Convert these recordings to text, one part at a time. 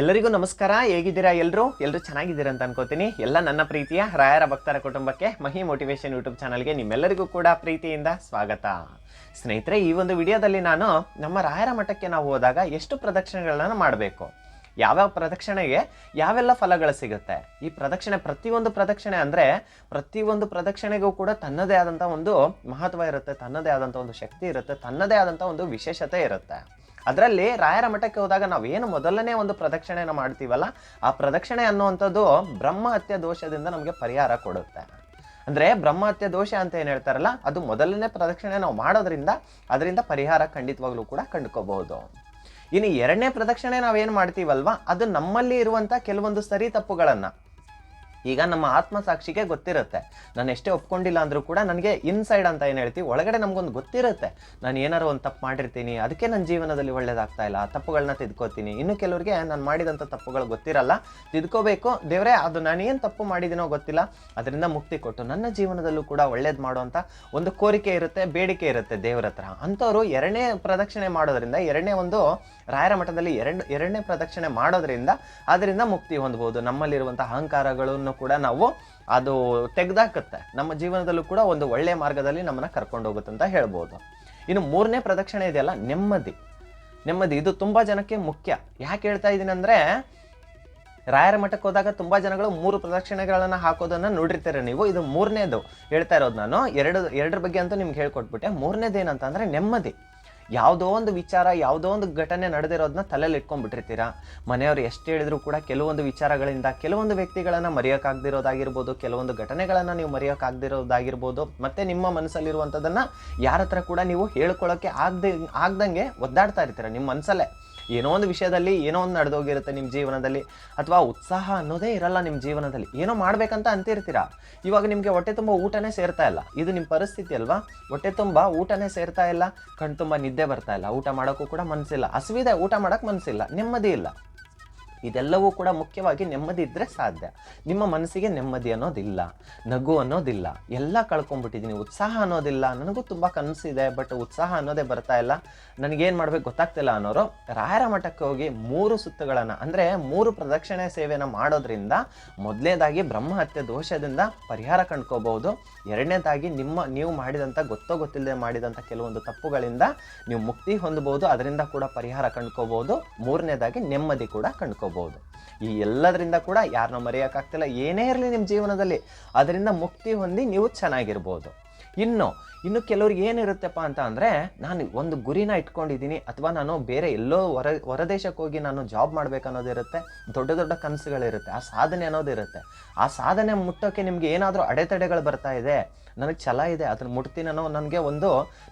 ಎಲ್ಲರಿಗೂ ನಮಸ್ಕಾರ. ಹೇಗಿದ್ದೀರಾ ಎಲ್ಲರೂ ಎಲ್ಲರೂ ಚೆನ್ನಾಗಿದ್ದೀರಾ ಅಂತ ಅನ್ಕೋತೀನಿ. ಎಲ್ಲ ನನ್ನ ಪ್ರೀತಿಯ ರಾಯರ ಭಕ್ತರ ಕುಟುಂಬಕ್ಕೆ ಮಹಿ ಮೋಟಿವೇಶನ್ ಯೂಟ್ಯೂಬ್ ಚಾನಲ್ಗೆ ನಿಮ್ಮೆಲ್ಲರಿಗೂ ಕೂಡ ಪ್ರೀತಿಯಿಂದ ಸ್ವಾಗತ. ಸ್ನೇಹಿತರೆ, ಈ ಒಂದು ವಿಡಿಯೋದಲ್ಲಿ ನಾನು ನಮ್ಮ ರಾಯರ ಮಠಕ್ಕೆ ನಾವು ಹೋದಾಗ ಎಷ್ಟು ಪ್ರದಕ್ಷಿಣೆಗಳನ್ನು ಮಾಡಬೇಕು? ಯಾವ್ಯಾವ ಪ್ರದಕ್ಷಿಣೆಗೆ ಯಾವೆಲ್ಲ ಫಲಗಳು ಸಿಗುತ್ತೆ? ಈ ಪ್ರದಕ್ಷಿಣೆ ಪ್ರತಿಯೊಂದು ಪ್ರದಕ್ಷಿಣೆ ಅಂದರೆ ಪ್ರತಿಯೊಂದು ಪ್ರದಕ್ಷಿಣೆಗೂ ಕೂಡ ತನ್ನದೇ ಆದಂಥ ಒಂದು ಮಹತ್ವ ಇರುತ್ತೆ, ತನ್ನದೇ ಆದಂಥ ಒಂದು ಶಕ್ತಿ ಇರುತ್ತೆ, ತನ್ನದೇ ಆದಂಥ ಒಂದು ವಿಶೇಷತೆ ಇರುತ್ತೆ. ಅದರಲ್ಲಿ ರಾಯರ ಮಠಕ್ಕೆ ಹೋದಾಗ ಏನು ಮೊದಲನೇ ಒಂದು ಪ್ರದಕ್ಷಿಣೆನ ಮಾಡ್ತೀವಲ್ಲ, ಆ ಪ್ರದಕ್ಷಿಣೆ ಅನ್ನುವಂಥದ್ದು ಬ್ರಹ್ಮ ಹತ್ಯೆ ದೋಷದಿಂದ ನಮಗೆ ಪರಿಹಾರ ಕೊಡುತ್ತೆ. ಅಂದ್ರೆ ಬ್ರಹ್ಮ ಹತ್ಯೆ ದೋಷ ಅಂತ ಏನು ಹೇಳ್ತಾರಲ್ಲ, ಅದು ಮೊದಲನೇ ಪ್ರದಕ್ಷಿಣೆ ನಾವು ಮಾಡೋದ್ರಿಂದ ಅದರಿಂದ ಪರಿಹಾರ ಖಂಡಿತವಾಗ್ಲೂ ಕೂಡ ಕಂಡುಕೋಬಹುದು. ಇನ್ನು ಎರಡನೇ ಪ್ರದಕ್ಷಿಣೆ ನಾವೇನು ಮಾಡ್ತೀವಲ್ವಾ, ಅದು ನಮ್ಮಲ್ಲಿ ಇರುವಂಥ ಕೆಲವೊಂದು ಸರಿ ತಪ್ಪುಗಳನ್ನ. ಈಗ ನಮ್ಮ ಆತ್ಮಸಾಕ್ಷಿಗೆ ಗೊತ್ತಿರುತ್ತೆ. ನಾನು ಎಷ್ಟೇ ಒಪ್ಕೊಂಡಿಲ್ಲ ಅಂದರೂ ಕೂಡ ನನಗೆ ಇನ್ಸೈಡ್ ಅಂತ ಏನು ಹೇಳ್ತೀವಿ ಒಳಗಡೆ ನಮಗೊಂದು ಗೊತ್ತಿರುತ್ತೆ. ನಾನು ಏನಾರು ಒಂದು ತಪ್ಪು ಮಾಡಿರ್ತೀನಿ, ಅದಕ್ಕೆ ನನ್ನ ಜೀವನದಲ್ಲಿ ಒಳ್ಳೇದಾಗ್ತಾ ಇಲ್ಲ ತಪ್ಪುಗಳನ್ನ ತಿದ್ಕೋತೀನಿ. ಇನ್ನು ಕೆಲವರಿಗೆ ನಾನು ಮಾಡಿದಂಥ ತಪ್ಪುಗಳು ಗೊತ್ತಿರಲ್ಲ. ತಿದ್ಕೋಬೇಕು, ದೇವರೇ, ಅದು ನಾನು ಏನು ತಪ್ಪು ಮಾಡಿದ್ದೀನೋ ಗೊತ್ತಿಲ್ಲ. ಅದರಿಂದ ಮುಕ್ತಿ ಕೊಟ್ಟು ನನ್ನ ಜೀವನದಲ್ಲೂ ಕೂಡ ಒಳ್ಳೇದು ಮಾಡುವಂಥ ಒಂದು ಕೋರಿಕೆ ಇರುತ್ತೆ, ಬೇಡಿಕೆ ಇರುತ್ತೆ ದೇವರ ಹತ್ರ. ಅಂಥವ್ರು ಎರಡನೇ ಪ್ರದಕ್ಷಿಣೆ ಮಾಡೋದ್ರಿಂದ, ಎರಡನೇ ಒಂದು ರಾಯರ ಮಠದಲ್ಲಿ ಎರಡು, ಎರಡನೇ ಪ್ರದಕ್ಷಿಣೆ ಮಾಡೋದ್ರಿಂದ, ಅದರಿಂದ ಮುಕ್ತಿ ಹೊಂದ್ಬೋದು. ನಮ್ಮಲ್ಲಿರುವಂಥ ಅಹಂಕಾರಗಳನ್ನು ಕೂಡ ನಾವು ಅದು ತೆಗೆದಾಕುತ್ತೆ. ನಮ್ಮ ಜೀವನದಲ್ಲೂ ಕೂಡ ಒಂದು ಒಳ್ಳೆಯ ಮಾರ್ಗದಲ್ಲಿ ನಮ್ಮನ್ನ ಕರ್ಕೊಂಡು ಹೋಗುತ್ತೆ ಅಂತ ಹೇಳ್ಬೋದು. ಇನ್ನು ಮೂರನೇ ಪ್ರದಕ್ಷಿಣೆ ಇದೆಯಲ್ಲ, ನೆಮ್ಮದಿ. ನೆಮ್ಮದಿ, ಇದು ತುಂಬ ಜನಕ್ಕೆ ಮುಖ್ಯ. ಯಾಕೆ ಹೇಳ್ತಾ ಇದ್ದೀನಿ ಅಂದರೆ, ರಾಯರ ಮಠಕ್ಕೆ ಹೋದಾಗ ತುಂಬಾ ಜನಗಳು ಮೂರು ಪ್ರದಕ್ಷಿಣೆಗಳನ್ನು ಹಾಕೋದನ್ನ ನೋಡಿರ್ತೀರ ನೀವು. ಇದು ಮೂರನೇದು. ಹೇಳ್ತಾ ಇರೋದು ನಾನು. ಎರಡು, ಎರಡರ ಬಗ್ಗೆ ಅಂತೂ ನಿಮ್ಗೆ ಹೇಳ್ಕೊಟ್ಬಿಟ್ಟೆ. ಮೂರನೇದು ಏನಂತಂದರೆ ನೆಮ್ಮದಿ. ಯಾವುದೋ ಒಂದು ವಿಚಾರ, ಯಾವುದೋ ಒಂದು ಘಟನೆ ನಡೆದಿರೋದನ್ನ ತಲೆಯಲ್ಲಿ ಇಟ್ಕೊಂಡ್ಬಿಟ್ಟಿರ್ತೀರಾ? ಮನೆಯವರು ಎಷ್ಟು ಹೇಳಿದ್ರು ಕೂಡ ಕೆಲವೊಂದು ವಿಚಾರಗಳಿಂದ ಕೆಲವೊಂದು ವ್ಯಕ್ತಿಗಳನ್ನ ಮರೆಯೋಕ್ಕಾಗದಿರೋದಾಗಿರ್ಬೋದು ಕೆಲವೊಂದು ಘಟನೆಗಳನ್ನ ನೀವು ಮರೆಯೋಕ್ಕಾಗದಿರೋದಾಗಿರ್ಬೋದು ಮತ್ತೆ ನಿಮ್ಮ ಮನಸ್ಸಲ್ಲಿರುವಂಥದ್ದನ್ನ ಯಾರ ಹತ್ರ ಕೂಡ ನೀವು ಹೇಳ್ಕೊಳ್ಳೋಕೆ ಆಗದೆ, ಆಗ್ದಂಗೆ ಒದ್ದಾಡ್ತಾ ಇರ್ತೀರ ನಿಮ್ಮ ಮನಸ್ಸಲ್ಲೇ ಏನೋ ಒಂದು ವಿಷಯದಲ್ಲಿ ಏನೋ ಒಂದು ನಡೆದೋಗಿರುತ್ತೆ ನಿಮ್ಮ ಜೀವನದಲ್ಲಿ ಅಥವಾ ಉತ್ಸಾಹ ಅನ್ನೋದೇ ಇರಲ್ಲ ನಿಮ್ಮ ಜೀವನದಲ್ಲಿ. ಏನೋ ಮಾಡಬೇಕಂತ ಅಂತಿರ್ತೀರಾ? ಇವಾಗ ನಿಮಗೆ ಹೊಟ್ಟೆ ತುಂಬ ಊಟನೇ ಸೇರ್ತಾ ಇಲ್ಲ. ಇದು ನಿಮ್ಮ ಪರಿಸ್ಥಿತಿ ಅಲ್ವಾ? ಹೊಟ್ಟೆ ತುಂಬ ಊಟನೇ ಸೇರ್ತಾ ಇಲ್ಲ. ಕಣ್ ತುಂಬ ನಿದ್ದೆ ಬರ್ತಾ ಇಲ್ಲ. ಊಟ ಮಾಡೋಕ್ಕೂ ಕೂಡ ಮನಸ್ಸಿಲ್ಲ ಹಸಿವಿದೆ. ಊಟ ಮಾಡೋಕ್ಕೆ ಮನಸ್ಸಿಲ್ಲ ನೆಮ್ಮದಿ ಇಲ್ಲ. ಇದೆಲ್ಲವೂ ಕೂಡ ಮುಖ್ಯವಾಗಿ ನೆಮ್ಮದಿ ಇದ್ದರೆ ಸಾಧ್ಯ. ನಿಮ್ಮ ಮನಸ್ಸಿಗೆ ನೆಮ್ಮದಿ ಅನ್ನೋದಿಲ್ಲ, ನಗು ಅನ್ನೋದಿಲ್ಲ, ಎಲ್ಲ ಕಳ್ಕೊಂಡ್ಬಿಟ್ಟಿದ್ದೀನಿ ಉತ್ಸಾಹ ಅನ್ನೋದಿಲ್ಲ. ನನಗೂ ತುಂಬ ಕನಸಿದೆ ಬಟ್ ಉತ್ಸಾಹ ಅನ್ನೋದೇ ಬರ್ತಾ ಇಲ್ಲ. ನನಗೇನು ಮಾಡ್ಬೇಕು ಗೊತ್ತಾಗ್ತಿಲ್ಲ ಅನ್ನೋರು ರಾಯರ ಮಠಕ್ಕೆ ಹೋಗಿ ಮೂರು ಸುತ್ತುಗಳನ್ನು, ಅಂದರೆ ಮೂರು ಪ್ರದಕ್ಷಿಣೆ ಸೇವೆಯನ್ನು ಮಾಡೋದ್ರಿಂದ ಮೊದಲನೇದಾಗಿ ಬ್ರಹ್ಮಹತ್ಯೆ ದೋಷದಿಂದ ಪರಿಹಾರ ಕಂಡ್ಕೋಬಹುದು. ಎರಡನೇದಾಗಿ ನಿಮ್ಮ, ನೀವು ಮಾಡಿದಂಥ ಗೊತ್ತೋ ಗೊತ್ತಿಲ್ಲದೆ ಮಾಡಿದಂಥ ಕೆಲವೊಂದು ತಪ್ಪುಗಳಿಂದ ನೀವು ಮುಕ್ತಿ ಹೊಂದಬಹುದು, ಅದರಿಂದ ಕೂಡ ಪರಿಹಾರ ಕಂಡ್ಕೋಬಹುದು. ಮೂರನೇದಾಗಿ ನೆಮ್ಮದಿ ಕೂಡ ಕಂಡ್ಕೋಬಹುದು. ಈ ಎಲ್ಲದರಿಂದ ಕೂಡ ಯಾರನ್ನ ಮರೆಯೋಕ್ಕಾಗ್ತಿಲ್ಲ. ಏನೇ ಇರಲಿ ನಿಮ್ಮ ಜೀವನದಲ್ಲಿ. ಅದರಿಂದ ಮುಕ್ತಿ ಹೊಂದಿ ನೀವು ಚೆನ್ನಾಗಿರ್ಬೋದು. ಇನ್ನು ಇನ್ನು ಕೆಲವ್ರಿಗೆ ಏನಿರುತ್ತಪ್ಪ ಅಂತ ಅಂದರೆ, ನಾನು ಒಂದು ಗುರಿನ ಇಟ್ಕೊಂಡಿದ್ದೀನಿ ಅಥವಾ ನಾನು ಬೇರೆ ಎಲ್ಲೋ ಹೊರ, ಹೊರದೇಶಕ್ಕೆ ಹೋಗಿ ನಾನು ಜಾಬ್ ಮಾಡಬೇಕು ಅನ್ನೋದಿರುತ್ತೆ ದೊಡ್ಡ ದೊಡ್ಡ ಕನಸುಗಳಿರುತ್ತೆ. ಆ ಸಾಧನೆ ಅನ್ನೋದಿರುತ್ತೆ ಆ ಸಾಧನೆ ಮುಟ್ಟೋಕ್ಕೆ ನಿಮಗೆ ಏನಾದರೂ ಅಡೆತಡೆಗಳು ಬರ್ತಾ ಇದೆ. ನನಗೆ ಛಲ ಇದೆ, ಅದನ್ನು ಮುಟ್ತೀನಿ ಅನ್ನೋ ನನಗೆ ಒಂದು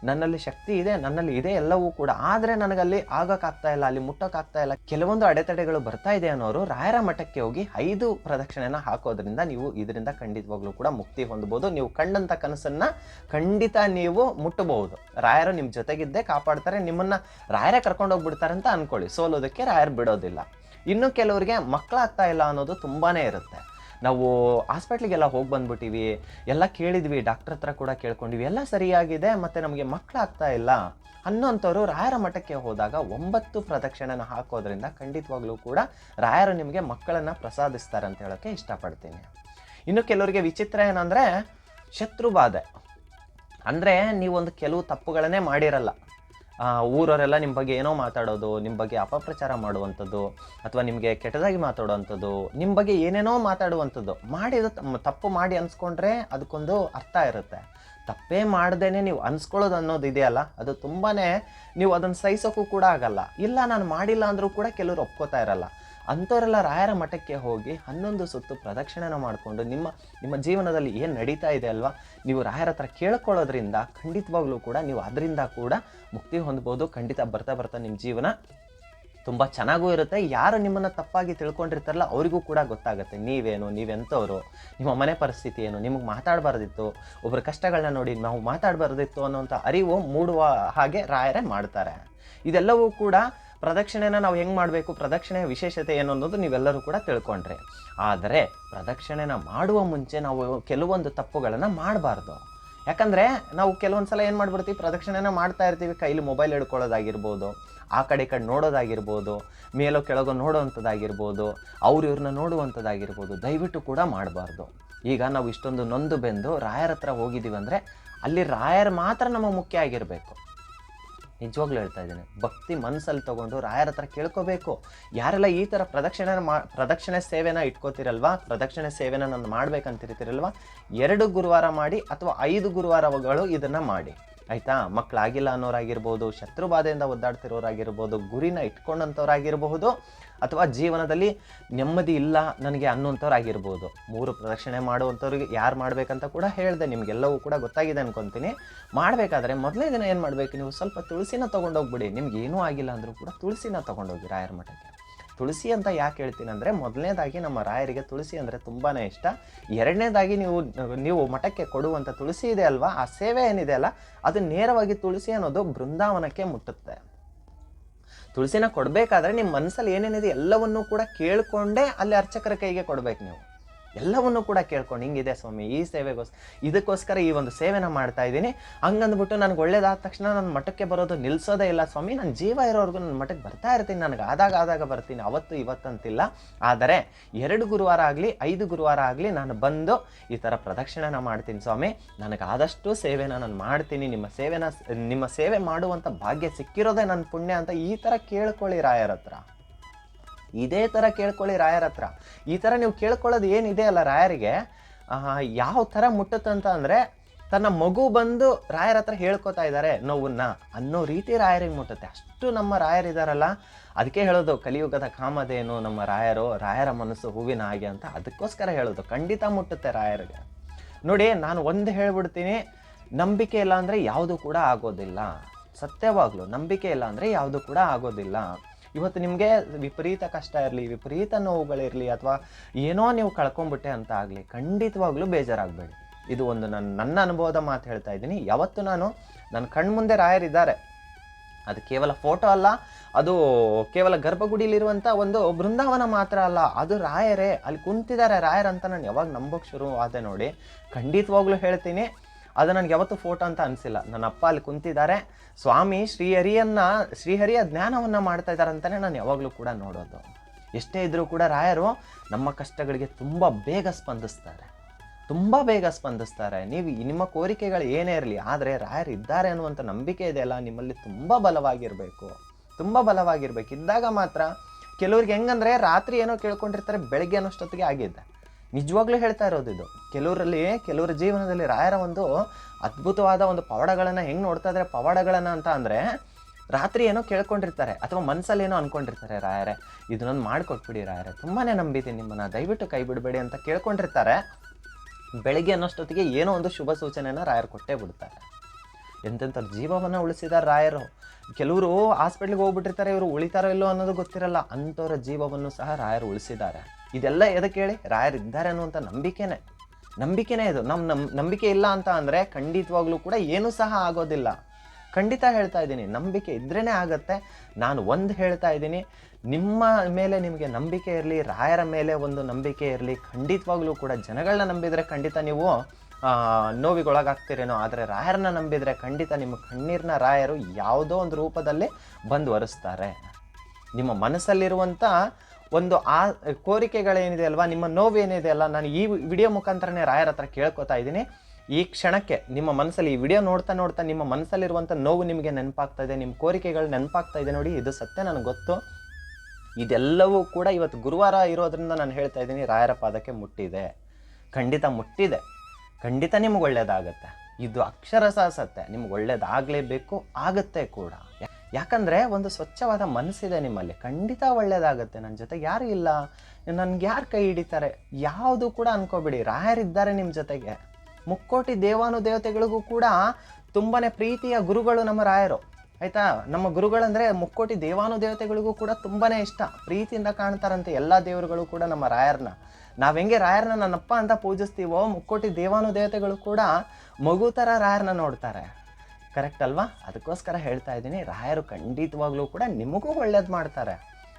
ನನ್ನಲ್ಲಿ ಶಕ್ತಿ ಇದೆ, ನನ್ನಲ್ಲಿ ಇದೆ ಎಲ್ಲವೂ ಕೂಡ. ಆದರೆ ನನಗಲ್ಲಿ ಆಗೋಕ್ಕಾಗ್ತಾ ಇಲ್ಲ, ಅಲ್ಲಿ ಮುಟ್ಟೋಕ್ಕಾಗ್ತಾ ಇಲ್ಲ. ಕೆಲವೊಂದು ಅಡೆತಡೆಗಳು ಬರ್ತಾ ಇದೆ ಅನ್ನೋರು ರಾಯರ ಮಠಕ್ಕೆ ಹೋಗಿ ಐದು ಪ್ರದಕ್ಷಿಣೆನ ಹಾಕೋದ್ರಿಂದ ನೀವು ಇದರಿಂದ ಖಂಡಿತವಾಗ್ಲೂ ಕೂಡ ಮುಕ್ತಿ ಹೊಂದಬಹುದು ನೀವು ಕಂಡಂಥ ಕನಸನ್ನ ಖಂಡಿತ ನೀವು ಮುಟ್ಟಬಹುದು. ರಾಯರು ನಿಮ್ಮ ಜೊತೆಗಿದ್ದೇ ಕಾಪಾಡ್ತಾರೆ, ನಿಮ್ಮನ್ನ ರಾಯರೇ ಕರ್ಕೊಂಡು ಹೋಗ್ಬಿಡ್ತಾರೆ ಅಂತ ಅನ್ಕೊಳ್ಳಿ. ಸೋಲೋದಕ್ಕೆ ರಾಯರು ಬಿಡೋದಿಲ್ಲ. ಇನ್ನು ಕೆಲವರಿಗೆ ಮಕ್ಕಳಾಗ್ತಾ ಇಲ್ಲ ಅನ್ನೋದು ತುಂಬಾನೇ ಇರುತ್ತೆ. ನಾವು ಹಾಸ್ಪಿಟ್ಲಿಗೆಲ್ಲ ಹೋಗಿ ಬಂದ್ಬಿಟ್ಟಿವಿ, ಎಲ್ಲ ಕೇಳಿದ್ವಿ ಡಾಕ್ಟರ್ ಹತ್ರ ಕೂಡ ಕೇಳ್ಕೊಂಡಿವಿ, ಎಲ್ಲ ಸರಿಯಾಗಿದೆ, ಮತ್ತೆ ನಮಗೆ ಮಕ್ಕಳಾಗ್ತಾ ಇಲ್ಲ ಅನ್ನೋಂಥವ್ರು ರಾಯರ ಮಠಕ್ಕೆ ಹೋದಾಗ ಒಂಬತ್ತು ಪ್ರದಕ್ಷಿಣೆನ ಹಾಕೋದ್ರಿಂದ ಖಂಡಿತವಾಗ್ಲೂ ಕೂಡ ರಾಯರು ನಿಮಗೆ ಮಕ್ಕಳನ್ನ ಪ್ರಸಾದಿಸ್ತಾರೆ ಅಂತ ಹೇಳೋಕ್ಕೆ ಇಷ್ಟಪಡ್ತೀನಿ. ಇನ್ನು ಕೆಲವರಿಗೆ ವಿಚಿತ್ರ ಏನಂದ್ರೆ ಶತ್ರು ಬಾಧೆ ಅಂದರೆ ನೀವೊಂದು ಕೆಲವು ತಪ್ಪುಗಳನ್ನೇ ಮಾಡಿರಲ್ಲ. ಊರವರೆಲ್ಲ ನಿಮ್ಮ ಬಗ್ಗೆ ಏನೋ ಮಾತಾಡೋದು ನಿಮ್ಮ ಬಗ್ಗೆ ಅಪಪ್ರಚಾರ ಮಾಡುವಂಥದ್ದು, ಅಥವಾ ನಿಮಗೆ ಕೆಟ್ಟದಾಗಿ ಮಾತಾಡುವಂಥದ್ದು ನಿಮ್ಮ ಬಗ್ಗೆ ಏನೇನೋ ಮಾತಾಡುವಂಥದ್ದು, ಮಾಡಿದ ತಪ್ಪು ಮಾಡಿ ಅನ್ಸ್ಕೊಂಡ್ರೆ ಅದಕ್ಕೊಂದು ಅರ್ಥ ಇರುತ್ತೆ. ತಪ್ಪೇ ಮಾಡ್ದೇನೆ ನೀವು ಅನ್ಸ್ಕೊಳ್ಳೋದು ಅನ್ನೋದು ಇದೆಯಲ್ಲ, ಅದು ತುಂಬಾನೇ ನೀವು ಅದನ್ನು ಸಹಿಸೋಕ್ಕೂ ಕೂಡ ಆಗಲ್ಲ. ಇಲ್ಲ, ನಾನು ಮಾಡಿಲ್ಲ ಅಂದರೂ ಕೂಡ ಕೆಲವರು ಒಪ್ಕೋತಾ ಇರಲ್ಲ. ಅಂಥವರೆಲ್ಲ ರಾಯರ ಮಠಕ್ಕೆ ಹೋಗಿ ಹನ್ನೊಂದು ಸುತ್ತು ಪ್ರದಕ್ಷಿಣೆನ ಮಾಡಿಕೊಂಡು ನಿಮ್ಮ ನಿಮ್ಮ ಜೀವನದಲ್ಲಿ ಏನು ನಡೀತಾ ಇದೆ ಅಲ್ವಾ? ನೀವು ರಾಯರ ಹತ್ರ ಕೇಳ್ಕೊಳ್ಳೋದ್ರಿಂದ ಖಂಡಿತವಾಗ್ಲೂ ಕೂಡ ನೀವು ಅದರಿಂದ ಕೂಡ ಮುಕ್ತಿ ಹೊಂದ್ಬೋದು. ಖಂಡಿತ ಬರ್ತಾ ಬರ್ತಾ ನಿಮ್ಮ ಜೀವನ ತುಂಬ ಚೆನ್ನಾಗೂ ಇರುತ್ತೆ. ಯಾರು ನಿಮ್ಮನ್ನು ತಪ್ಪಾಗಿ ತಿಳ್ಕೊಂಡಿರ್ತಾರಲ್ಲ ಅವರಿಗೂ ಕೂಡ ಗೊತ್ತಾಗುತ್ತೆ. ನೀವೇನು, ನೀವೆಂಥವ್ರು? ನಿಮ್ಮ ಮನೆ ಪರಿಸ್ಥಿತಿ ಏನು? ನಿಮಗೆ ಮಾತಾಡಬಾರ್ದಿತ್ತು. ಒಬ್ಬರ ಕಷ್ಟಗಳನ್ನ ನೋಡಿ ನಾವು ಮಾತಾಡಬಾರ್ದಿತ್ತು ಅನ್ನೋಂಥ ಅರಿವು ಮೂಡುವ ಹಾಗೆ ರಾಯರೇ ಮಾಡ್ತಾರೆ. ಇದೆಲ್ಲವೂ ಕೂಡ ಪ್ರದಕ್ಷಿಣೆನ ನಾವು ಹೆಂಗೆ ಮಾಡಬೇಕು, ಪ್ರದಕ್ಷಿಣೆಯ ವಿಶೇಷತೆ ಏನು ಅನ್ನೋದು ನೀವೆಲ್ಲರೂ ಕೂಡ ತಿಳ್ಕೊಂಡ್ರೆ. ಆದರೆ ಪ್ರದಕ್ಷಿಣೆನ ಮಾಡುವ ಮುಂಚೆ ನಾವು ಕೆಲವೊಂದು ತಪ್ಪುಗಳನ್ನು ಮಾಡಬಾರ್ದು. ಯಾಕಂದರೆ ನಾವು ಕೆಲವೊಂದು ಸಲ ಏನು ಮಾಡ್ಬಿಡ್ತೀವಿ, ಪ್ರದಕ್ಷಿಣೆನ ಮಾಡ್ತಾ ಇರ್ತೀವಿ, ಕೈಲಿ ಮೊಬೈಲ್ ಹಿಡ್ಕೊಳ್ಳೋದಾಗಿರ್ಬೋದು, ಆ ಕಡೆ ಈ ಕಡೆ ನೋಡೋದಾಗಿರ್ಬೋದು, ಮೇಲೋ ಕೆಳಗೋ ನೋಡೋವಂಥದ್ದಾಗಿರ್ಬೋದು, ಅವ್ರು ಇವ್ರನ್ನ ನೋಡುವಂಥದ್ದಾಗಿರ್ಬೋದು, ದಯವಿಟ್ಟು ಕೂಡ ಮಾಡಬಾರ್ದು. ಈಗ ನಾವು ಇಷ್ಟೊಂದು ನೊಂದು ಬೆಂದು ರಾಯರ ಹತ್ರ ಹೋಗಿದ್ದೀವಿ ಅಂದರೆ ಅಲ್ಲಿ ರಾಯರ್ ಮಾತ್ರ ನಮಗೆ ಮುಖ್ಯ ಆಗಿರಬೇಕು. ನಿಜವಾಗ್ಲೂ ಹೇಳ್ತಾ ಇದ್ದೀನಿ. ಭಕ್ತಿ ಮನಸ್ಸಲ್ಲಿ ತಗೊಂಡು ರಾಯರ ಹತ್ರ ಕೇಳ್ಕೋಬೇಕು. ಯಾರೆಲ್ಲ ಈ ಥರ ಪ್ರದಕ್ಷಿಣೆ ಮಾ, ಪ್ರದಕ್ಷಿಣೆ ಸೇವೆನ ಇಟ್ಕೋತಿರಲ್ವಾ? ಪ್ರದಕ್ಷಿಣೆ ಸೇವೆನ ನಾನು ಮಾಡ್ಬೇಕಂತಿರ್ತೀರಲ್ವಾ? ಎರಡು ಗುರುವಾರ ಮಾಡಿ ಅಥವಾ ಐದು ಗುರುವಾರಗಳು ಇದನ್ನು ಮಾಡಿ. ಆಯಿತಾ? ಮಕ್ಕಳಾಗಿಲ್ಲ ಅನ್ನೋರಾಗಿರ್ಬೋದು ಶತ್ರು ಬಾಧೆಯಿಂದ ಒದ್ದಾಡ್ತಿರೋರಾಗಿರ್ಬೋದು, ಗುರಿನ ಇಟ್ಕೊಂಡಂಥವ್ರಾಗಿರ್ಬಹುದು ಅಥವಾ ಜೀವನದಲ್ಲಿ ನೆಮ್ಮದಿ ಇಲ್ಲ ನನಗೆ ಅನ್ನೋಂಥವ್ರಾಗಿರ್ಬೋದು ಮೂರು ಪ್ರದಕ್ಷಿಣೆ ಮಾಡುವಂಥವ್ರಿಗೆ ಯಾರು ಮಾಡಬೇಕಂತ ಕೂಡ ಹೇಳಿದೆ, ನಿಮಗೆಲ್ಲವೂ ಕೂಡ ಗೊತ್ತಾಗಿದೆ ಅನ್ಕೊತೀನಿ. ಮಾಡಬೇಕಾದ್ರೆ ಮೊದಲನೇ ದಿನ ಏನು ಮಾಡಬೇಕು ನೀವು? ಸ್ವಲ್ಪ ತುಳಸಿನ ತೊಗೊಂಡೋಗ್ಬಿಡಿ. ನಿಮ್ಗೆ ಏನೂ ಆಗಿಲ್ಲ ಅಂದರೂ ಕೂಡ ತುಳಸಿನ ತೊಗೊಂಡೋಗಿ ರಾಯರ ಮಠಕ್ಕೆ. ತುಳಸಿ ಅಂತ ಯಾಕೆ ಹೇಳ್ತೀನಿ ಅಂದರೆ ಮೊದಲನೇದಾಗಿ ನಮ್ಮ ರಾಯರಿಗೆ ತುಳಸಿ ಅಂದರೆ ತುಂಬಾ ಇಷ್ಟ. ಎರಡನೇದಾಗಿ ನೀವು ನೀವು ಮಠಕ್ಕೆ ಕೊಡುವಂಥ ತುಳಸಿ ಇದೆ ಅಲ್ವಾ? ಆ ಸೇವೆ ಏನಿದೆ ಅಲ್ಲ, ಅದು ನೇರವಾಗಿ ತುಳಸಿ ಅನ್ನೋದು ಬೃಂದಾವನಕ್ಕೆ ಮುಟ್ಟುತ್ತೆ. ತುಳಸಿನ ಕೊಡಬೇಕಾದ್ರೆ ನಿಮ್ಮ ಮನಸ್ಸಲ್ಲಿ ಏನೇನಿದೆ ಎಲ್ಲವನ್ನೂ ಕೂಡ ಕೇಳಿಕೊಂಡೇ ಅಲ್ಲಿ ಅರ್ಚಕರ ಕೈಗೆ ಕೊಡ್ಬೇಕು ನೀವು. ಎಲ್ಲವನ್ನೂ ಕೂಡ ಕೇಳ್ಕೊಂಡು ಹಿಂಗಿದೆ ಸ್ವಾಮಿ, ಈ ಸೇವೆಗೋಸ್, ಇದಕ್ಕೋಸ್ಕರ ಈ ಒಂದು ಸೇವೆನ ಮಾಡ್ತಾ ಇದ್ದೀನಿ. ಹಂಗಂದ್ಬಿಟ್ಟು ನನಗೆ ಒಳ್ಳೇದಾದ ತಕ್ಷಣ ನನ್ನ ಮಠಕ್ಕೆ ಬರೋದು ನಿಲ್ಸೋದೇ ಇಲ್ಲ ಸ್ವಾಮಿ. ನಾನು ಜೀವ ಇರೋವರೆಗೂ ನನ್ನ ಮಠಕ್ಕೆ ಬರ್ತಾ ಇರ್ತೀನಿ. ನನಗೆ ಆದಾಗ ಆದಾಗ ಬರ್ತೀನಿ. ಅವತ್ತು ಇವತ್ತಂತಿಲ್ಲ. ಆದರೆ ಎರಡು ಗುರುವಾರ ಆಗಲಿ, ಐದು ಗುರುವಾರ ಆಗಲಿ ನಾನು ಬಂದು ಈ ಥರ ಪ್ರದಕ್ಷಿಣೆನ ಮಾಡ್ತೀನಿ ಸ್ವಾಮಿ. ನನಗೆ ಆದಷ್ಟು ಸೇವೆನ ನಾನು ಮಾಡ್ತೀನಿ. ನಿಮ್ಮ ಸೇವೆನ ನಿಮ್ಮ ಸೇವೆ ಮಾಡುವಂಥ ಭಾಗ್ಯ ಸಿಕ್ಕಿರೋದೇ ನನ್ನ ಪುಣ್ಯ ಅಂತ ಈ ಥರ ಕೇಳ್ಕೊಳ್ಳಿ ರಾಯರ ಹತ್ರ ಇದೇ ಥರ ಕೇಳ್ಕೊಳ್ಳಿ ರಾಯರ ಹತ್ರ. ಈ ಥರ ನೀವು ಕೇಳ್ಕೊಳ್ಳೋದು ಏನಿದೆ ಅಲ್ಲ ರಾಯರಿಗೆ ಯಾವ ಥರ ಮುಟ್ಟುತ್ತಂತ ಅಂದರೆ ತನ್ನ ಮಗು ಬಂದು ರಾಯರ ಹತ್ರ ಹೇಳ್ಕೊತಾ ಇದ್ದಾರೆ ನೋವನ್ನ ಅನ್ನೋ ರೀತಿ ರಾಯರಿಗೆ ಮುಟ್ಟುತ್ತೆ. ಅಷ್ಟು ನಮ್ಮ ರಾಯರಿದಾರಲ್ಲ ಅದಕ್ಕೆ ಹೇಳೋದು ಕಲಿಯುಗದ ಕಾಮದೇನು ನಮ್ಮ ರಾಯರು, ರಾಯರ ಮನಸ್ಸು ಹೂವಿನ ಹಾಗೆ ಅಂತ ಅದಕ್ಕೋಸ್ಕರ ಹೇಳೋದು. ಖಂಡಿತ ಮುಟ್ಟುತ್ತೆ ರಾಯರಿಗೆ. ನೋಡಿ, ನಾನು ಒಂದು ಹೇಳ್ಬಿಡ್ತೀನಿ, ನಂಬಿಕೆ ಇಲ್ಲ ಅಂದರೆ ಯಾವುದು ಕೂಡ ಆಗೋದಿಲ್ಲ. ಸತ್ಯವಾಗ್ಲು ನಂಬಿಕೆ ಇಲ್ಲ ಅಂದರೆ ಯಾವುದು ಕೂಡ ಆಗೋದಿಲ್ಲ. ಇವತ್ತು ನಿಮಗೆ ವಿಪರೀತ ಕಷ್ಟ ಇರಲಿ, ವಿಪರೀತ ನೋವುಗಳಿರಲಿ ಅಥವಾ ಏನೋ ನೀವು ಕಳ್ಕೊಂಬಿಟ್ಟೆ ಅಂತ ಆಗಲಿ, ಖಂಡಿತವಾಗ್ಲೂ ಬೇಜಾರಾಗಬೇಡಿ. ಇದು ಒಂದು ನನ್ನ ನನ್ನ ಅನುಭವದ ಮಾತು ಹೇಳ್ತಾ ಇದ್ದೀನಿ. ಯಾವತ್ತು ನಾನು ನನ್ನ ಕಣ್ಮುಂದೆ ರಾಯರಿದ್ದಾರೆ ಅದು ಕೇವಲ ಫೋಟೋ ಅಲ್ಲ, ಅದು ಕೇವಲ ಗರ್ಭಗುಡಿಲಿರುವಂಥ ಒಂದು ಬೃಂದಾವನ ಮಾತ್ರ ಅಲ್ಲ, ಅದು ರಾಯರೇ. ಅಲ್ಲಿ ಕುಂತಿದ್ದಾರೆ ರಾಯರಂತ ನಾನು ಯಾವಾಗ ನಂಬೋಕೆ ಶುರು ಆದೆ ನೋಡಿ, ಖಂಡಿತವಾಗ್ಲೂ ಹೇಳ್ತೀನಿ. ಅದು ನನಗೆ ಯಾವತ್ತೂ ಫೋಟೋ ಅಂತ ಅನಿಸಿಲ್ಲ. ನನ್ನ ಅಪ್ಪ ಅಲ್ಲಿ ಕುಂತಿದ್ದಾರೆ. ಸ್ವಾಮಿ ಶ್ರೀಹರಿಯನ್ನ, ಶ್ರೀಹರಿಯ ಜ್ಞಾನವನ್ನ ಮಾಡ್ತಾ ಇದ್ದಾರೆ ಅಂತಲೇ ನಾನು ಯಾವಾಗಲೂ ಕೂಡ ನೋಡೋದು. ಎಷ್ಟೇ ಇದ್ದರೂ ಕೂಡ ರಾಯರು ನಮ್ಮ ಕಷ್ಟಗಳಿಗೆ ತುಂಬ ಬೇಗ ಸ್ಪಂದಿಸ್ತಾರೆ. ತುಂಬ ಬೇಗ ಸ್ಪಂದಿಸ್ತಾರೆ. ನೀವು ನಿಮ್ಮ ಕೋರಿಕೆಗಳು ಏನೇ ಇರಲಿ, ಆದರೆ ರಾಯರು ಇದ್ದಾರೆ ಅನ್ನುವಂಥ ನಂಬಿಕೆ ಇದೆಯಲ್ಲ ನಿಮ್ಮಲ್ಲಿ ತುಂಬ ಬಲವಾಗಿರಬೇಕು. ತುಂಬ ಬಲವಾಗಿರ್ಬೇಕು. ಇದ್ದಾಗ ಮಾತ್ರ ಕೆಲವ್ರಿಗೆ ಹೆಂಗಂದ್ರೆ ರಾತ್ರಿ ಏನೋ ಕೇಳ್ಕೊಂಡಿರ್ತಾರೆ, ಬೆಳಗ್ಗೆ ಅನ್ನೋಷ್ಟೊತ್ತಿಗೆ ಆಗಿದೆ. ನಿಜವಾಗ್ಲೂ ಹೇಳ್ತಾ ಇರೋದು ಇದು. ಕೆಲವರಲ್ಲಿ ಕೆಲವರ ಜೀವನದಲ್ಲಿ ರಾಯರ ಒಂದು ಅದ್ಭುತವಾದ ಒಂದು ಪವಾಡಗಳನ್ನು ಹೆಂಗೆ ನೋಡ್ತಾ ಇದ್ದಾರೆ ಪವಾಡಗಳನ್ನು ಅಂತ ಅಂದರೆ ರಾತ್ರಿ ಏನೋ ಕೇಳ್ಕೊಂಡಿರ್ತಾರೆ ಅಥವಾ ಮನಸ್ಸಲ್ಲಿ ಏನೋ ಅನ್ಕೊಂಡಿರ್ತಾರೆ ರಾಯರೇ, ಇದನ್ನೊಂದು ಮಾಡಿಕೊಟ್ಬಿಡಿ ರಾಯರೇ ತುಂಬಾ ನಂಬಿದ್ದೀನಿ ನಿಮ್ಮನ್ನು, ದಯವಿಟ್ಟು ಕೈ ಬಿಡಬೇಡಿ ಅಂತ ಕೇಳ್ಕೊಂಡಿರ್ತಾರೆ. ಬೆಳಗ್ಗೆ ಅನ್ನೋಷ್ಟೊತ್ತಿಗೆ ಏನೋ ಒಂದು ಶುಭ ಸೂಚನೆಯನ್ನು ರಾಯರು ಕೊಟ್ಟೇ ಬಿಡ್ತಾರೆ. ಎಂತೆಂಥ ಜೀವವನ್ನು ಉಳಿಸಿದ್ದಾರೆ ರಾಯರು. ಕೆಲವರು ಹಾಸ್ಪಿಟ್ಲಿಗೆ ಹೋಗ್ಬಿಟ್ಟಿರ್ತಾರೆ, ಇವರು ಉಳಿತಾರೋ ಇಲ್ಲೋ ಅನ್ನೋದು ಗೊತ್ತಿರಲ್ಲ, ಅಂಥವ್ರ ಜೀವವನ್ನು ಸಹ ರಾಯರು ಉಳಿಸಿದ್ದಾರೆ. ಇದೆಲ್ಲ ಎದಕ್ಕೆ ಹೇಳಿ? ರಾಯರು ಇದ್ದಾರೆ ಅನ್ನುವಂಥ ನಂಬಿಕೆನೇ. ನಂಬಿಕೆನೇ ಇದು. ನಮ್ಮ ನಮ್ ನಂಬಿಕೆ ಇಲ್ಲ ಅಂತ ಅಂದರೆ ಖಂಡಿತವಾಗ್ಲೂ ಕೂಡ ಏನೂ ಸಹ ಆಗೋದಿಲ್ಲ. ಖಂಡಿತ ಹೇಳ್ತಾ ಇದ್ದೀನಿ. ನಂಬಿಕೆ ಇದ್ರೇ ಆಗತ್ತೆ. ನಾನು ಒಂದು ಹೇಳ್ತಾ ಇದ್ದೀನಿ. ನಿಮ್ಮ ಮೇಲೆ ನಿಮಗೆ ನಂಬಿಕೆ ಇರಲಿ, ರಾಯರ ಮೇಲೆ ಒಂದು ನಂಬಿಕೆ ಇರಲಿ, ಖಂಡಿತವಾಗ್ಲೂ ಕೂಡ ಜನಗಳನ್ನ ನಂಬಿದರೆ ಖಂಡಿತ ನೀವು ನೋವಿಗೊಳಗಾಗ್ತಿರೇನೋ, ಆದರೆ ರಾಯರನ್ನ ನಂಬಿದರೆ ಖಂಡಿತ ನಿಮ್ಮ ಕಣ್ಣೀರನ್ನ ರಾಯರು ಯಾವುದೋ ಒಂದು ರೂಪದಲ್ಲಿ ಬಂದು ಒರೆಸ್ತಾರೆ. ನಿಮ್ಮ ಮನಸ್ಸಲ್ಲಿರುವಂಥ ಒಂದು ಆ ಕೋರಿಕೆಗಳೇನಿದೆ ಅಲ್ವಾ, ನಿಮ್ಮ ನೋವು ಏನಿದೆ ಅಲ್ಲ, ನಾನು ಈ ವಿಡಿಯೋ ಮುಖಾಂತರನೇ ರಾಯರ ಹತ್ರ ಕೇಳ್ಕೊತಾ ಇದ್ದೀನಿ. ಈ ಕ್ಷಣಕ್ಕೆ ನಿಮ್ಮ ಮನಸ್ಸಲ್ಲಿ ಈ ವಿಡಿಯೋ ನೋಡ್ತಾ ನೋಡ್ತಾ ನಿಮ್ಮ ಮನಸ್ಸಲ್ಲಿರುವಂಥ ನೋವು ನಿಮಗೆ ನೆನಪಾಗ್ತಾ ಇದೆ, ನಿಮ್ಮ ಕೋರಿಕೆಗಳು ನೆನಪಾಗ್ತಾ ಇದೆ ನೋಡಿ, ಇದು ಸತ್ಯ ನನಗೆ ಗೊತ್ತು. ಇದೆಲ್ಲವೂ ಕೂಡ ಇವತ್ತು ಗುರುವಾರ ಇರೋದ್ರಿಂದ ನಾನು ಹೇಳ್ತಾ ಇದ್ದೀನಿ, ರಾಯರ ಪಾದಕ್ಕೆ ಮುಟ್ಟಿದೆ. ಖಂಡಿತ ಮುಟ್ಟಿದೆ. ಖಂಡಿತ ನಿಮ್ಗೆ ಒಳ್ಳೇದಾಗತ್ತೆ. ಇದು ಅಕ್ಷರಶಃ ಸತ್ಯ. ನಿಮ್ಗೆ ಒಳ್ಳೇದಾಗಲೇಬೇಕು, ಆಗುತ್ತೆ ಕೂಡ. ಯಾಕಂದ್ರೆ ಒಂದು ಸ್ವಚ್ಛವಾದ ಮನಸ್ಸಿದೆ ನಿಮ್ಮಲ್ಲಿ. ಖಂಡಿತ ಒಳ್ಳೆಯದಾಗುತ್ತೆ ನನ್ನ ಜೊತೆಗೆ ಯಾರು ಇಲ್ಲ. ನನ್ಗೆ ಯಾರು ಕೈ ಹಿಡಿತಾರೆ? ಯಾವುದು ಕೂಡ ಅನ್ಕೋಬೇಡಿ. ರಾಯರಿದ್ದಾರೆ ನಿಮ್ಮ ಜೊತೆಗೆ. ಮುಕ್ಕೋಟಿ ದೇವಾನು ದೇವತೆಗಳಿಗೂ ಕೂಡ ತುಂಬಾ ಪ್ರೀತಿಯ ಗುರುಗಳು ನಮ್ಮ ರಾಯರು. ಆಯಿತಾ? ನಮ್ಮ ಗುರುಗಳಂದರೆ ಮುಕ್ಕೋಟಿ ದೇವಾನು ದೇವತೆಗಳಿಗೂ ಕೂಡ ತುಂಬಾ ಇಷ್ಟ. ಪ್ರೀತಿಯಿಂದ ಕಾಣ್ತಾರಂತೆ ಎಲ್ಲ ದೇವರುಗಳು ಕೂಡ ನಮ್ಮ ರಾಯರನ್ನ ನಾವು ಹೆಂಗೆ ರಾಯರನ್ನ ನನ್ನಪ್ಪ ಅಂತ ಪೂಜಿಸ್ತೀವೋ, ಮುಕ್ಕೋಟಿ ದೇವಾನು ದೇವತೆಗಳು ಕೂಡ ಮಗು ಥರ ರಾಯರನ್ನ ನೋಡ್ತಾರೆ. ಕರೆಕ್ಟ್ ಅಲ್ವಾ? ಅದಕ್ಕೋಸ್ಕರ ಹೇಳ್ತಾ ಇದ್ದೀನಿ, ರಾಯರು ಖಂಡಿತವಾಗ್ಲೂ ಕೂಡ ನಿಮಗೂ ಒಳ್ಳೇದು ಮಾಡ್ತಾರೆ.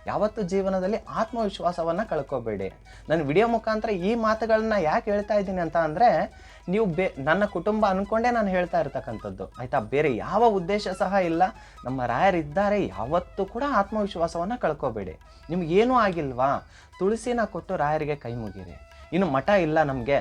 ಯಾವತ್ತು ಜೀವನದಲ್ಲಿ ಆತ್ಮವಿಶ್ವಾಸವನ್ನು ಕಳ್ಕೊಬೇಡಿ. ನಾನು ವಿಡಿಯೋ ಮುಖಾಂತರ ಈ ಮಾತುಗಳನ್ನ ಯಾಕೆ ಹೇಳ್ತಾ ಇದ್ದೀನಿ ಅಂತ ಅಂದರೆ, ನೀವು ಬೇ, ನನ್ನ ಕುಟುಂಬ ಅಂದ್ಕೊಂಡೇ ನಾನು ಹೇಳ್ತಾ ಇರ್ತಕ್ಕಂಥದ್ದು. ಆಯಿತಾ? ಬೇರೆ ಯಾವ ಉದ್ದೇಶ ಸಹ ಇಲ್ಲ. ನಮ್ಮ ರಾಯರಿದ್ದಾರೆ ಯಾವತ್ತೂ ಕೂಡ ಆತ್ಮವಿಶ್ವಾಸವನ್ನು ಕಳ್ಕೊಬೇಡಿ. ನಿಮ್ಗೇನೂ ಆಗಿಲ್ವಾ? ತುಳಸಿನ ಕೊಟ್ಟು ರಾಯರಿಗೆ ಕೈ ಮುಗಿರಿ. ಇನ್ನು ಮಠ ಇಲ್ಲ ನಮಗೆ.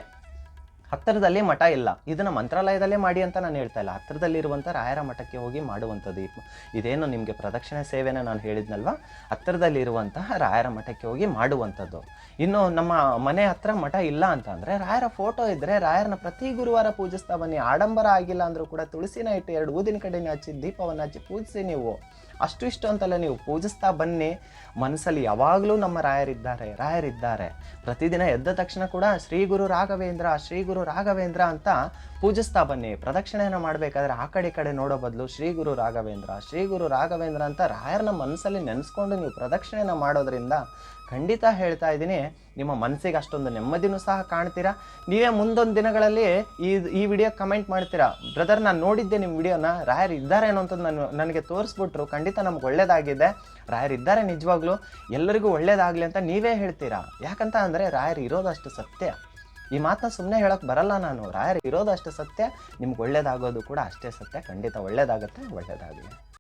ಹತ್ತಿರದಲ್ಲಿ ಮಠ ಇಲ್ಲ. ಇದನ್ನು ಮಂತ್ರಾಲಯದಲ್ಲೇ ಮಾಡಿ ಅಂತ ನಾನು ಹೇಳ್ತಾ ಇಲ್ಲ. ಹತ್ತಿರದಲ್ಲಿರುವಂಥ ರಾಯರ ಮಠಕ್ಕೆ ಹೋಗಿ ಮಾಡುವಂಥದ್ದು ಇದು- ಇದೇನು ನಿಮಗೆ ಪ್ರದಕ್ಷಿಣೆ ಸೇವೆನ ನಾನು ಹೇಳಿದ್ನಲ್ವ? ಹತ್ತಿರದಲ್ಲಿರುವಂತಹ ರಾಯರ ಮಠಕ್ಕೆ ಹೋಗಿ ಮಾಡುವಂಥದ್ದು. ಇನ್ನು ನಮ್ಮ ಮನೆ ಹತ್ರ ಮಠ ಇಲ್ಲ ಅಂತ ಅಂದರೆ ರಾಯರ ಫೋಟೋ ಇದ್ದರೆ ರಾಯರನ್ನ ಪ್ರತಿ ಗುರುವಾರ ಪೂಜಿಸ್ತಾ ಬನ್ನಿ. ಆಡಂಬರ ಆಗಿಲ್ಲ ಅಂದರೂ ಕೂಡ ತುಳಸಿನ ಇಟ್ಟು ಎರಡು ಊದಿನ ಕಡೆಯನ್ನು ಹಚ್ಚಿ ದೀಪವನ್ನು ಹಚ್ಚಿ ಪೂಜಿಸಿ ನೀವು. ಅಷ್ಟು ಇಷ್ಟು ಅಂತಲ್ಲ ನೀವು ಪೂಜಿಸ್ತಾ ಬನ್ನಿ. ಮನಸ್ಸಲ್ಲಿ ಯಾವಾಗಲೂ ನಮ್ಮ ರಾಯರಿದ್ದಾರೆ ರಾಯರಿದ್ದಾರೆ. ಪ್ರತಿದಿನ ಎದ್ದ ತಕ್ಷಣ ಕೂಡ ಶ್ರೀ ಗುರು ರಾಘವೇಂದ್ರ ಶ್ರೀ ಗುರು ರಾಘವೇಂದ್ರ ಅಂತ ಪೂಜಿಸ್ತಾ ಬನ್ನಿ ಪ್ರದಕ್ಷಿಣೆಯನ್ನು ಮಾಡಬೇಕಾದ್ರೆ ಆ ಕಡೆ ಕಡೆ ನೋಡೋ ಬದಲು ಶ್ರೀ ಗುರು ರಾಘವೇಂದ್ರ. ಶ್ರೀ ಗುರು ರಾಘವೇಂದ್ರ ಅಂತ ರಾಯರನ್ನ ಮನಸ್ಸಲ್ಲಿ ನೆನೆಸ್ಕೊಂಡು ನೀವು ಪ್ರದಕ್ಷಿಣೆಯನ್ನು ಮಾಡೋದ್ರಿಂದ ಖಂಡಿತ ಹೇಳ್ತಾ ಇದ್ದೀನಿ, ನಿಮ್ಮ ಮನಸ್ಸಿಗೆ ಅಷ್ಟೊಂದು ನೆಮ್ಮದಿನೂ ಸಹ ಕಾಣ್ತೀರಾ? ನೀವೇ ಮುಂದೊಂದು ದಿನಗಳಲ್ಲಿ ಈ ಈ ವಿಡಿಯೋ ಕಮೆಂಟ್ ಮಾಡ್ತೀರಾ? ಬ್ರದರ್, ನಾನು ನೋಡಿದ್ದೆ ನಿಮ್ಮ ವಿಡಿಯೋನ, ರಾಯರ್ ಇದ್ದಾರೆ ಅನ್ನೋಂಥದ್ದು ನಾನು, ನನಗೆ ತೋರಿಸ್ಬಿಟ್ರು, ಖಂಡಿತ ನಮ್ಗೆ ಒಳ್ಳೇದಾಗಿದೆ. ರಾಯರ್ ಇದ್ದಾರೆ ನಿಜವಾಗ್ಲೂ, ಎಲ್ಲರಿಗೂ ಒಳ್ಳೇದಾಗಲಿ ಅಂತ ನೀವೇ ಹೇಳ್ತೀರಾ? ಯಾಕಂತ ಅಂದರೆ ರಾಯರ್ ಇರೋದಷ್ಟು ಸತ್ಯ. ಈ ಮಾತನ್ನ ಸುಮ್ಮನೆ ಹೇಳೋಕೆ ಬರಲ್ಲ ನಾನು. ರಾಯರ್ ಅಷ್ಟೇ ಸತ್ಯ, ನಿಮ್ಗೆ ಒಳ್ಳೇದಾಗೋದು ಕೂಡ ಅಷ್ಟೇ ಸತ್ಯ. ಖಂಡಿತ ಒಳ್ಳೇದಾಗುತ್ತೆ, ಒಳ್ಳೇದಾಗಲಿ.